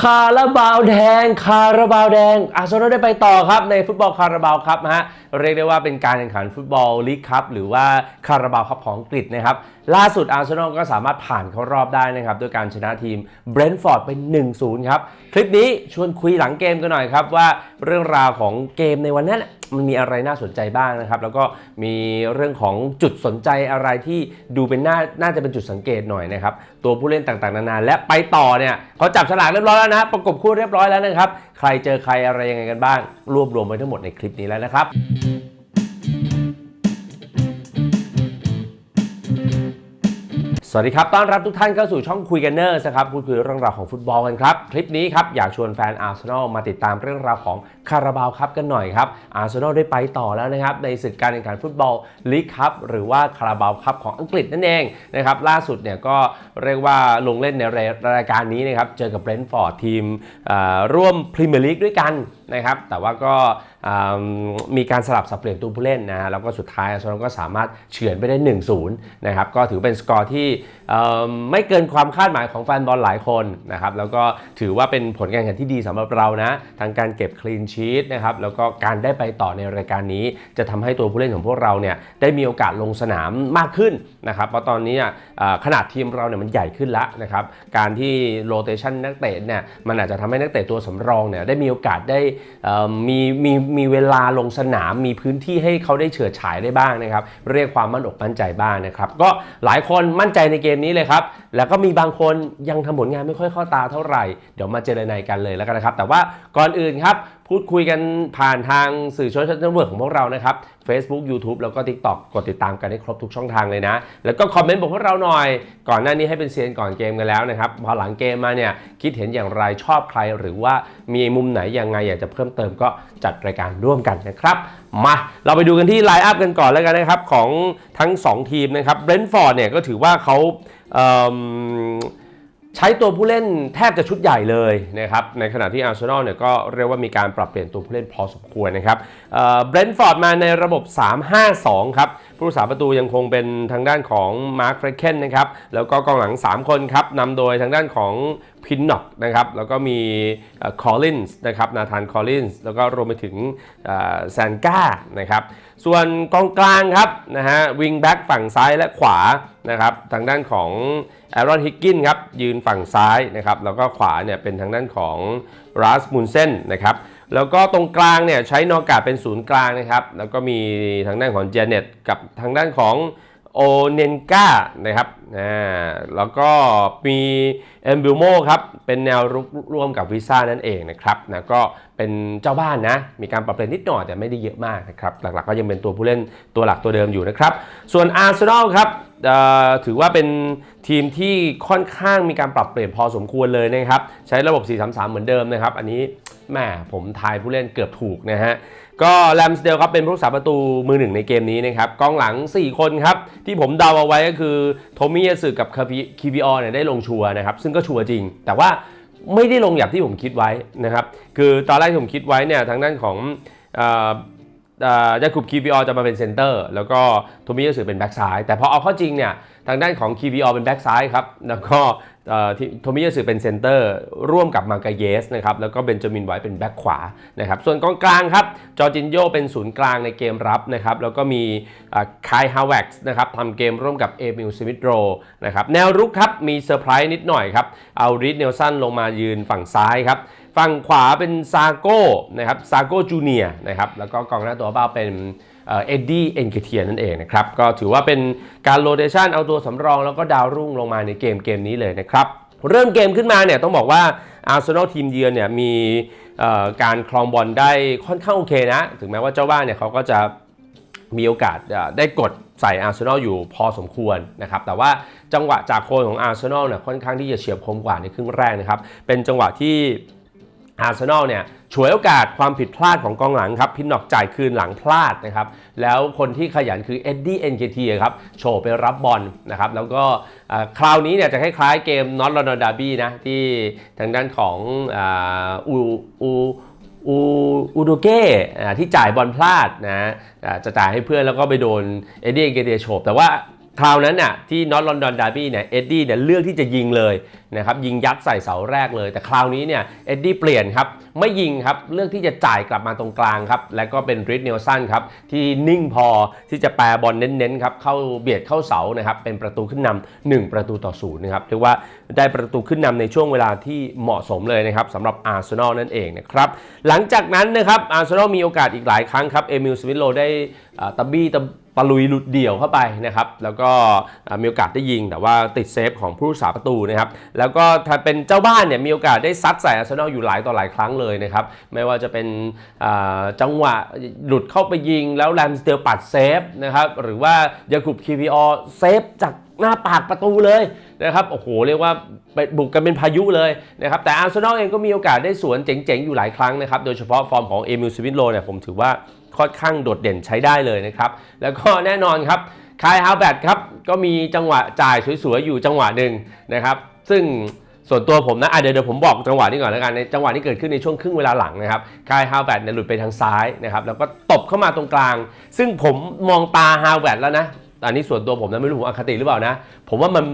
คาราบาวแดง คาราบาวแดง อาร์เซนอลได้ไปต่อครับในฟุตบอลคาราบาวครับฮะเรียกได้ว่าเป็นการแข่งขันฟุตบอลลีกครับหรือว่าคาราบาวครับของอังกฤษนะครับ ล่าสุดอาร์เซนอลก็สามารถผ่านเข้ารอบได้นะครับด้วยการชนะทีมเบรนท์ฟอร์ดไป1-0 ครับ คลิปนี้ชวนคุยหลังเกมกันหน่อยครับว่าเรื่องราวของเกมในวันนั้นมันมีอะไรน่าสนใจบ้างนะครับ แล้วก็มีเรื่องของจุดสนใจอะไรที่ดูเป็นน่าน่าจะเป็นจุดสังเกตหน่อยนะครับ ตัวผู้เล่นต่างๆ นานาและไปต่อเนี่ยเขาจับฉลากเรียบร้อยแล้วนะประกบคู่เรียบร้อยแล้วนะครับ ใครเจอใครอะไรยังไงกันบ้าง รวบรวมไว้ทั้งหมดในคลิปนี้แล้วนะครับ สวัสดีครับ ต้อนรับทุกท่านเข้าสู่ช่องคุยกันเนอร์สครับคุยคุยเรื่องราวของฟุตบอลกันครับ คลิปนี้ครับ อยากชวนแฟนอาร์เซนอลมาติดตามเรื่องราวของคาราบาวครับกันหน่อยครับ อาร์เซนอลได้ไปต่อแล้วนะครับ ในศึกการแข่งขันฟุตบอลลีกครับหรือว่าคาราบาวครับของอังกฤษนั่นเองนะครับ ล่าสุดเนี่ยก็เรียกว่าลงเล่นในรายการนี้นะครับ เจอกับเบรนท์ฟอร์ดทีมร่วมพรีเมียร์ลีกด้วยกันนะครับ แต่ว่าก็ มีการสลับสับเปลี่ยนตัวผู้เล่นนะฮะแล้วก็สุดท้ายอาร์เซนอลก็สามารถเฉือนไปได้ 1-0 นะครับ ก็ถือเป็นสกอร์ที่ไม่เกินความคาดหมายของแฟนบอลหลายคนนะครับ แล้วก็ถือว่าเป็นผลการแข่งขันที่ดีสำหรับเรานะทั้งการเก็บคลีนชีตนะครับ แล้วก็การได้ไปต่อในรายการนี้ จะทำให้ตัวผู้เล่นของพวกเราเนี่ยได้มีโอกาสลงสนามมากขึ้นนะครับ เพราะตอนนี้ขนาดทีมเราเนี่ยมันใหญ่ขึ้นแล้วนะครับ การที่โรเตชันนักเตะเนี่ยมันอาจจะทำให้นักเตะตัวสำรองเนี่ยได้มีโอกาสได้มีมีมีเวลาลงสนามมีพื้นที่ให้เขาได้เฉิดฉายได้บ้างนะครับ เรียกความมั่นอกมั่นใจบ้างนะครับ ก็หลายคนมั่นใจในเกมนี้เลยครับ แล้วก็มีบางคนยังทำผลงานไม่ค่อยเข้าตาเท่าไหร่ เดี๋ยวมาเจรนายกันเลยแล้วกันนะครับ แต่ว่าก่อนอื่นครับ พูดคุยกันผ่านทางสื่อโซเชียลเน็ตเวิร์กของพวกเรานะครับ Facebook YouTube แล้วก็ TikTok กดติดตามกันให้ครบทุกช่องทางเลยนะ แล้วก็คอมเมนต์บอกพวกเราหน่อย ก่อนหน้านี้ให้เป็นเซียนก่อนเกมกันแล้วนะครับ พอหลังเกมมาเนี่ย คิดเห็นอย่างไรชอบใคร หรือว่ามีมุมไหนยังไงอยากจะเพิ่มเติมก็จัดรายการร่วมกันนะครับมาเราไปดูกันที่ไลน์อัพกันก่อนแล้วกันนะครับ ของทั้ง 2 ทีมนะครับเบรนท์ฟอร์ดเนี่ยก็ถือว่าเขาเใช้ตัวผู้เล่นแทบจะชุดใหญ่เลยนะครับ ในขณะที่อาร์เซนอลเนี่ยก็เรียกว่ามีการปรับเปลี่ยนตัวผู้เล่นพอสมควรนะครับเบรนท์ฟอร์ดมาในระบบ 3-5-2 ครับ ผู้รักษาประตูยังคงเป็นทางด้านของมาร์คเฟรเคนนะครับ แล้วก็กองหลัง 3 คนครับนำโดยทางด้านของ พินน็อกนะครับแล้วก็มีคอลลินส์นะครับนาธานคอลลินส์แล้วก็รวมไปถึงแซนก้านะครับส่วนกองกลางครับนะฮะวิงแบ็กฝั่งซ้ายและขวานะครับทางด้านของแอรอนฮิกกินครับยืนฝั่งซ้ายนะครับแล้วก็ขวาเนี่ยเป็นทางด้านของรัสมุนเซนนะครับแล้วก็ตรงกลางเนี่ยใช้นอกาเป็นศูนย์กลางนะครับแล้วก็มีทางด้านของเจเน็ตกับทางด้านของ โอเนนกานะครับอ่าแล้วก็มีเอมบิลโมครับ เป็นแนวรุกร่วมกับวิซ่านั่นเองนะครับนะก็เป็นเจ้าบ้านนะ มีการปรับเปลี่ยนนิดหน่อยแต่ไม่ได้เยอะมากนะครับ หลักๆก็ยังเป็นตัวผู้เล่นตัวหลักตัวเดิมอยู่นะครับ ส่วนอาร์เซนอลครับถือว่าเป็นทีมที่ค่อนข้างมีการปรับเปลี่ยนพอสมควรเลยนะครับ ใช้ระบบ 4-3-3 เหมือนเดิมนะครับ อันนี้แหมผมทายผู้เล่นเกือบถูกนะฮะ ก็แรมสเดลครับเป็นผู้รักษาประตูมือหนึ่งในเกมนี้นะครับกองหลัง 4 คนครับ ที่ผมเดาเอาไว้ก็คือโทมิยาสึกับคีวีออเนี่ยได้ลงชัวนะครับซึ่งก็ชัวจริง แต่ว่าไม่ได้ลงอย่างที่ผมคิดไว้นะครับคือตอนแรกที่ผมคิดไว้เนี่ยทางด้านของยาคุบคีวีออจะมาเป็นเซนเตอร์ แล้วก็โทมิยาสึเป็นแบ็กซ้าย แต่พอเอาเข้าจริงเนี่ย ทางด้านของคีวีออเป็นแบ็กซ้ายครับ แล้วก็ โทมิยาสึเป็นเซนเตอร์ ร่วมกับมากาเยสนะครับแล้วก็เบนจามินไว้เป็นแบ็กขวานะครับส่วนกองกลางครับจอร์จินโยเป็นศูนย์กลางในเกมรับนะครับแล้วก็มีคายฮาวเว็กซ์นะครับทำเกมร่วมกับเอมิลสมิธโรนะครับแนวรุกครับมีเซอร์ไพรส์นิดหน่อยครับเอาริดเนลสันลงมายืนฝั่งซ้ายครับฝั่งขวาเป็นซาโก้นะครับซาโก้จูเนียนะครับแล้วก็กองหน้าตัวเป้าเป็น เอ็ดดี้เอ็นเกเทียนั่นเองนะครับ ก็ถือว่าเป็นการโรเตชันเอาตัวสำรองแล้วก็ดาวรุ่งลงมาในเกมเกมนี้เลยนะครับเริ่มเกมขึ้นมาเนี่ยต้องบอกว่าอาร์เซนอลทีมเยือนเนี่ยมีการครองบอลได้ค่อนข้างโอเคนะ ถึงแม้ว่าเจ้าบ้านเนี่ยเขาก็จะมีโอกาสได้กดใส่อาร์เซนอลอยู่พอสมควรนะครับ แต่ว่าจังหวะจากโคนของอาร์เซนอลเนี่ยค่อนข้างที่จะเฉียบคมกว่าในครึ่งแรกนะครับ เป็นจังหวะที่ อาร์เซนอลเนี่ยฉวยโอกาสความผิดพลาดของกองหลังครับ พินนอกจ่ายคืนหลังพลาดนะครับ แล้วคนที่ขยันคือเอ็ดดี้เอ็นเทีครับโฉบไปรับบอลนะครับ แล้วก็คราวนี้เนี่ยจะคล้ายๆเกมนอตลอนดอนดาร์บี้นะ ที่ทางด้านของอ่าอูอูอูอูโดเก้อ่ที่จ่ายบอลพลาดนะจะจ่ายให้เพื่อนแล้วก็ไปโดนเอ็ดดี้เอ็นเทีโฉบแต่ว่า คราวนั้นน่ะที่นอตลอนดอนดาร์บี้เนี่ยเอ็ดดี้เนี่ยเลือกที่จะยิงเลยนะครับยิงยัดใส่เสาแรกเลย แต่คราวนี้เนี่ยเอ็ดดี้เปลี่ยนครับไม่ยิงครับเลือกที่จะจ่ายกลับมาตรงกลางครับแล้วก็เป็นริดเนลสันครับที่นิ่งพอที่จะแปรบอลเน้นๆครับเข้าเบียดเข้าเสานะครับเป็นประตูขึ้นนำหนึ่งประตูต่อศูนย์นะครับเรียกว่าได้ประตูขึ้นนำในช่วงเวลาที่เหมาะสมเลยนะครับสำหรับอาร์เซนอลนั่นเองนะครับหลังจากนั้นนะครับอาร์เซนอลมีโอกาสอีกหลายครั้งครับเอมิลสวิตโลได้ตะบี้ตะ ตะลุยหลุดเดี่ยวเข้าไปนะครับ แล้วก็มีโอกาสได้ยิง แต่ว่าติดเซฟของผู้รักษาประตูนะครับ แล้วก็ถ้าเป็นเจ้าบ้านเนี่ยมีโอกาสได้ซัดใส่อาร์เซนอลอยู่หลายต่อหลายครั้งเลยนะครับ ไม่ว่าจะเป็นจังหวะหลุดเข้าไปยิง แล้วแรมสเตลปัดเซฟนะครับ หรือว่ายากุบคีวีออเซฟจากหน้าปากประตูเลยนะครับโอ้โหเรียกว่าบุกกันเป็นพายุเลยนะครับแต่อาร์เซนอลเองก็มีโอกาสได้สวนเจ๋งๆอยู่หลายครั้งนะครับโดยเฉพาะฟอร์มของเอมิลสวิตโลเนี่ยผมถือว่า ค่อนข้างโดดเด่นใช้ได้เลยนะครับ แล้วก็แน่นอนครับคายฮาวแบตครับก็มีจังหวะจ่ายสวยๆอยู่จังหวะหนึ่งนะครับซึ่งส่วนตัวผมนะะเดี๋ยวเดี๋ยวผมบอกจังหวะนี้ก่อนแล้วกันในจังหวะที่เกิดขึ้นในช่วงครึ่งเวลาหลังนะครับคายฮาวแวดเนี่ยหลุดไปทางซ้ายนะครับแล้วก็ตบเข้ามาตรงกลาง ซึ่งผมมองตาฮาวแวดแล้วนะอันนี้ส่วนตัวผมนะไม่รู้ผมอคติหรือเปล่านะ ผมว่ามัน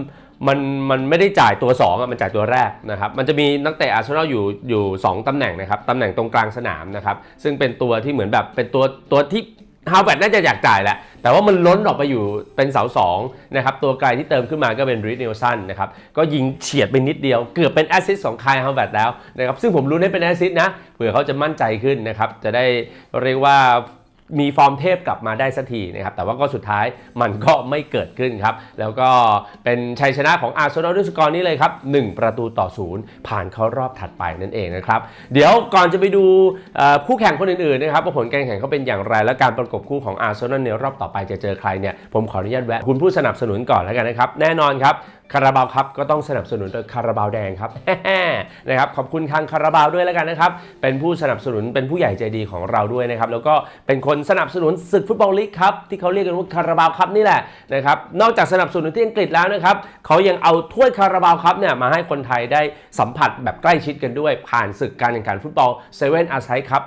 มันมันไม่ได้จ่ายตัว2อะมันจ่ายตัวแรกนะครับมันจะมีนักเตะอาร์เซนอลอยู่อยู่2ตำแหน่งนะครับตำแหน่งตรงกลางสนามนะครับซึ่งเป็นตัวที่เหมือนแบบเป็นตัวตัวที่ฮาวแวร์ดน่าจะอยากจ่ายแหละ แต่ว่ามันล้นออกไปอยู่เป็นเสาสองนะครับ ตัวไกลที่เติมขึ้นมาก็เป็นริดเนลสันนะครับ ก็ยิงเฉียดไปนิดเดียว เกือบเป็นแอสซิสต์ของคายฮาวแวร์ดแล้วนะครับ ซึ่งผมรู้ได้เป็นแอสซิสต์นะ เผื่อเขาจะมั่นใจขึ้นนะครับ จะได้เรียกว่า มีฟอร์มเทพกลับมาได้สักทีนะครับแต่ว่าก็สุดท้ายมันก็ไม่เกิดขึ้นครับ แล้วก็เป็นชัยชนะของอาร์เซนอลด้วยสกอร์นี้เลยครับ 1 ประตูต่อศูนย์ผ่านเข้ารอบถัดไปนั่นเองนะครับ เดี๋ยวก่อนจะไปดูคู่แข่งคนอื่นๆนะครับว่าผลการแข่งเขาเป็นอย่างไร และการประกบคู่ของอาร์เซนอลในรอบต่อไปจะเจอใครเนี่ยผมขออนุญาตแวะคุณผู้สนับสนุนก่อนแล้วกันนะครับแน่นอนครับ คาราบาวครับก็ต้องสนับสนุนโดยคาราบาวแดงครับ นะครับขอบคุณทางคาราบาวด้วยแล้วกันนะครับเป็นผู้สนับสนุนเป็นผู้ใหญ่ใจดีของเราด้วยนะครับแล้วก็เป็นคนสนับสนุนศึกฟุตบอลลีกครับที่เขาเรียกกันว่าคาราบาวครับนี่แหละนะครับนอกจากสนับสนุนที่อังกฤษแล้วนะครับเขายังเอาถ้วยคาราบาวครับเนี่ยมาให้คนไทยได้สัมผัสแบบใกล้ชิดกันด้วย ผ่านศึกการแข่งขันฟุตบอลเซเว่นอาร์ไซครับ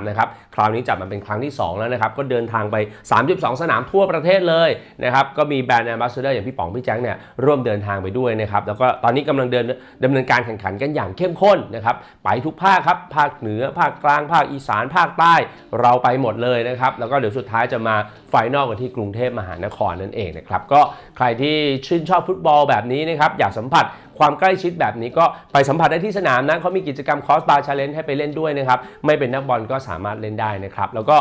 2023 นะครับคราวนี้จัดมาเป็นครั้งที่ 2 แล้วนะครับก็เดินทางไป 32 สนามทั่วประเทศเลยนะครับก็มีแบรนด์แอมบาสเดอร์อย่างพี่ป๋องพี่แจ้งเนี่ยรวมเดินทางไปด้วยนะครับแล้วก็ตอนนี้กำลังเดินดำเนินการแข่งขันกันอย่างเข้มข้นนะครับไปทุกภาคครับภาคเหนือภาคกลางภาคอีสานภาคใต้เราไปหมดเลยนะครับแล้วก็เดี๋ยวสุดท้ายจะมาไฟนอลกันที่กรุงเทพมหานครนั่นเองนะครับก็ใครที่ชื่นชอบฟุตบอลแบบนี้นะครับอยากสัมผัสความใกล้ชิดแบบนี้ก็ไปสัมผัสได้ที่สนามนะเขามีกิจกรรมคอสบาร์ชาเลนจ์ให้ไปเล่นด้วยนะครับไม่เป็นนักบอลก็สามารถเล่นได้นะครับแล้วก็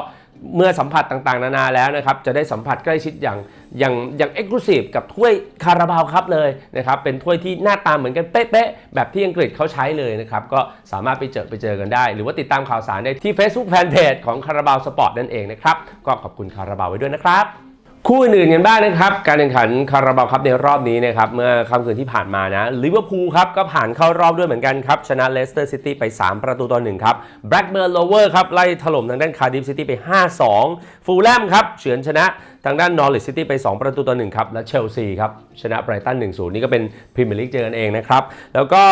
เมื่อสัมผัสต่างๆ นานาแล้วนะครับจะได้สัมผัสใกล้ชิดอย่างอย่างอย่างเอ็กซ์คลูซีฟกับถ้วยคาราบาวครับเลยนะครับเป็นถ้วยที่หน้าตาเหมือนกันเป๊ะๆแบบที่อังกฤษเขาใช้เลยนะครับก็สามารถไปเจอไปเจอกันได้ หรือว่าติดตามข่าวสารได้ที่ Facebook Fanpage ของคาราบาวสปอร์ตนั่นเองนะครับก็ขอบคุณคาราบาวไว้ด้วยนะครับ คู่อื่นๆกันบ้างนะครับ การแข่งขันคาราบาวครับในรอบนี้นะครับ เมื่อค่ำคืนที่ผ่านมานะลิเวอร์พูลครับก็ผ่านเข้ารอบด้วยเหมือนกันครับ ชนะเลสเตอร์ซิตี้ไป 3 ประตูต่อ1ครับแบล็กเบิร์นโลเวอร์ครับ ไล่ถล่มทางด้านคาร์ดิฟซิตี้ไป 5-2 ฟูลแลมครับเฉือนชนะ ทางด้านนอริ t ซิตี้ไป 2 ประตูต่อ1ครับ และเชลซีครับชนะไบรตัน 1-0 นี่ก็เป็นพรีเมียร์ลีกเจอกันเองนะครับ แล้วก็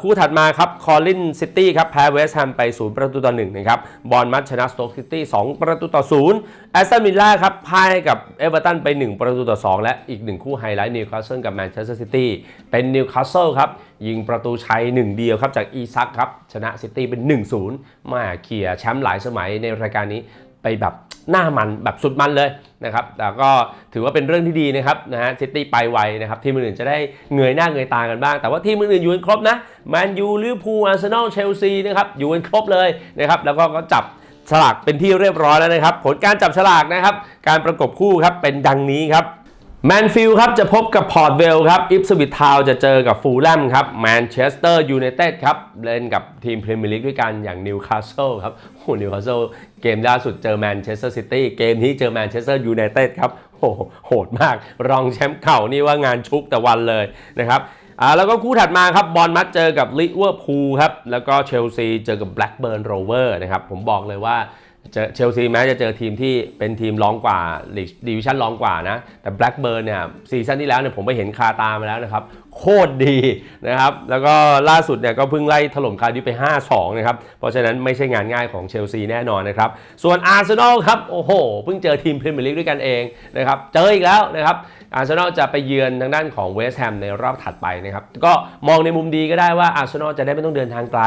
คู่ถัดมาครับคอลินซิตี้ครับแพ้เวสต์แฮมไป 0 ประตูต่อ1นะครับบอลมัชชนะสโต๊กซิตี้2ประตูต่อ0แอสตันวิลล่าครับพ่ายกับเอเวอร์ตันไป 1 ประตูต่อ 2 และอีก 1 คู่ไฮไลท์นิวคาสเซิลกับแมนเชสเตอร์ซิตี้เป็นนิวคาสเซิลครับยิงประตูชัย 1 เดียวครับจากอีซักครับชนะซิตี้เป็น 1-0มาเขี่ยแชมป์หลายสมัยในรายการนี้ไปแบบ หน้ามันแบบสุดมันเลยนะครับแต่ก็ถือว่าเป็นเรื่องที่ดีนะครับนะฮะซิตี้ไปไวนะครับทีมอื่นๆจะได้เงยหน้าเงยตากันบ้าง แต่ว่าทีมอื่นๆอยู่กันครบนะแมนยูลิเวอร์พูลอาร์เซนอลเชลซีนะครับอยู่กันครบเลยนะครับแล้วก็จับฉลากเป็นที่เรียบร้อยแล้วนะครับ ผลการจับฉลากนะครับ การประกบคู่ครับเป็นดังนี้ครับแมนฟิลครับจะพบกับพอร์ตเวลครับอิฟสวิตทาวจะเจอกับฟูลแลมครับแมนเชสเตอร์ยูไนเต็ดครับเล่นกับทีมพรีเมียร์ลีกด้วยกันอย่างนิวคาสเซิลครับโอ้นิวคาสเซิล เกมล่าสุดเจอแมนเชสเตอร์ซิตี้เกมนี้เจอแมนเชสเตอร์ยูไนเต็ดครับโหโหดมาก รองแชมป์เก่านี่ว่างานชุกแต่วันเลยนะครับอ่าแล้วก็คู่ถัดมาครับบอลมัดเจอกับลิเวอร์พูลครับ แล้วก็เชลซีเจอกับแบล็กเบิร์นโรเวอร์นะครับ ผมบอกเลยว่า เจอเชลซีแม้จะเจอทีมที่เป็นทีมรองกว่าลีกดิวิชั่นรองกว่านะ แต่แบล็กเบิร์นเนี่ยซีซั่นที่แล้วเนี่ยผมไปเห็นคาตามาแล้วนะครับ โคตรดีนะครับ แล้วก็ล่าสุดเนี่ยก็เพิ่งไล่ถล่มคาร์ดิฟไป 5-2 นะครับ เพราะฉะนั้นไม่ใช่งานง่ายของเชลซีแน่นอนนะครับ ส่วนอาร์เซนอลครับ โอ้โห เพิ่งเจอทีมพรีเมียร์ลีกด้วยกันเองนะครับ เจออีกแล้วนะครับ อาร์เซนอลจะไปเยือนทางด้านของเวสต์แฮมในรอบถัดไปนะครับก็มองในมุมดีก็ได้ว่าอาร์เซนอลจะได้ไม่ต้องเดินทางไกล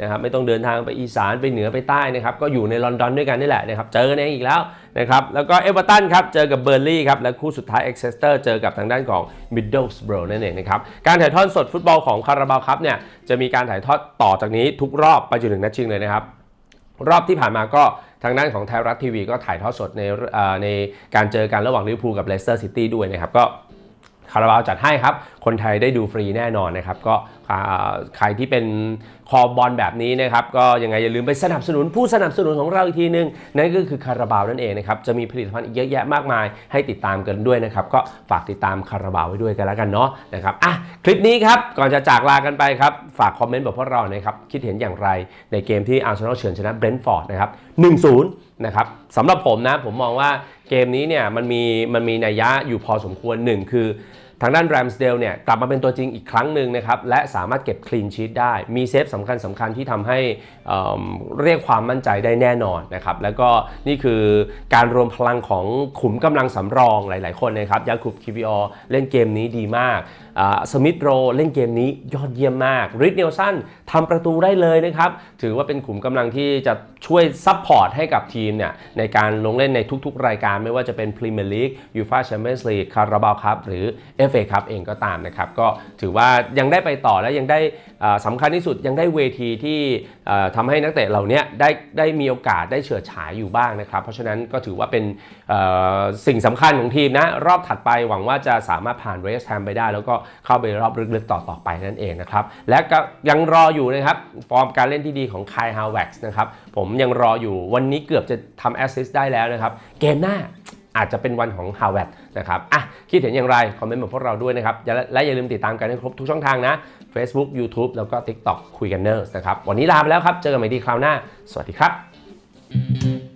นะครับไม่ต้องเดินทางไปอีสานไปเหนือไปใต้นะครับก็อยู่ในลอนดอนด้วยกันนี่แหละนะครับเจอกันเองอีกแล้วนะครับแล้วก็เอเวอร์ตันครับเจอกับเบอร์ลี่ครับและคู่สุดท้ายเอ็กเซสเตอร์เจอกับทางด้านของมิดเดิลสโบรนั่นเองนะครับการถ่ายทอดสดฟุตบอลของคาราบาวครับเนี่ยจะมีการถ่ายทอดต่อจากนี้ทุกรอบไปจนถึงนัดชิงเลยนะครับรอบที่ผ่านมาก็ ทางด้านของไทยรัฐทีวีก็ถ่ายทอดสดในในการเจอกันระหว่างลิเวอร์พูลกับเลสเตอร์ซิตี้ด้วยนะครับก็คาราบาวจัดให้ครับคนไทยได้ดูฟรีแน่นอนนะครับ ก็ใครที่เป็นคอบอลแบบนี้นะครับ ก็ยังไงอย่าลืมไปสนับสนุนผู้สนับสนุนของเราอีกทีนึง นั่นก็คือคาราบาวนั่นเองนะครับ จะมีผลิตภัณฑ์อีกเยอะแยะมากมาย ให้ติดตามกันด้วยนะครับ ก็ฝากติดตามคาราบาวไว้ด้วยกันแล้วกันเนาะนะครับอะคลิปนี้ครับ ก่อนจะจากลากันไปครับ ฝากคอมเมนต์บอกพวกเราหนะครับ คิดเห็นอย่างไรในเกมที่อาร์เซนอลเฉือนชนะเบรนท์ฟอร์ดนะครับ1-0นะครับสำหรับผมนะผมมองว่าเกมนี้เนี่ยมันมีมันมีนัยยะอยู่พอสมควรหนึ่งคือ ทางด้านแรมสเดลเนี่ยกลับมาเป็นตัวจริงอีกครั้งหนึ่งนะครับ และสามารถเก็บคลีนชีตได้ มีเซฟสำคัญสำคัญที่ทำให้เเรียกความมั่นใจได้แน่นอนนะครับ แล้วก็นี่คือการรวมพลังของขุมกำลังสำรองหลาย ๆ คนนะครับยาคุบคิวิออเล่นเกมนี้ดีมากสมิธโรเล่นเกมนี้ยอดเยี่ยมมากริดเนลสันทำประตูได้เลยนะครับ ถือว่าเป็นขุมกำลังที่จะช่วยซัพพอร์ตให้กับทีมเนี่ยในการลงเล่นในทุก ๆ รายการไม่ว่าจะเป็นพรีเมียร์ลีกยูฟาแชมเปี้ยนส์ลีกคาราบาวคัพหรือ FA คัพเองก็ตามนะครับ ก็ถือว่ายังได้ไปต่อและยังได้อ่าสำคัญที่สุดยังได้เวทีที่อ่าทำให้นักเตะเหล่านี้ได้ได้มีโอกาสได้เฉิดฉายอยู่บ้างนะครับ เพราะฉะนั้นก็ถือว่าเป็นสิ่งสำคัญของทีมนะ รอบถัดไปหวังว่าจะสามารถผ่านเวสต์แฮมไปได้ แล้วก็เข้าไปรอบลึกๆต่อๆไปนั่นเองนะครับ และก็ยังรออยู่นะครับ ฟอร์มการเล่นที่ดีของคายฮาวเว็กซ์นะครับผมยังรออยู่วันนี้เกือบจะทำแอสซิสต์ได้แล้วนะครับ เกมหน้า อาจจะเป็นวันของฮาวเวดนะครับอะคิดเห็นอย่างไร คอมเมนต์บอกพวกเราด้วยนะครับ และอย่าลืมติดตามกันให้ครบทุกช่องทางนะ Facebook YouTube แล้วก็ TikTok คุยกันเนอร์สนะครับ วันนี้ลาไปแล้วครับ เจอกันใหม่ดีคราวหน้า สวัสดีครับ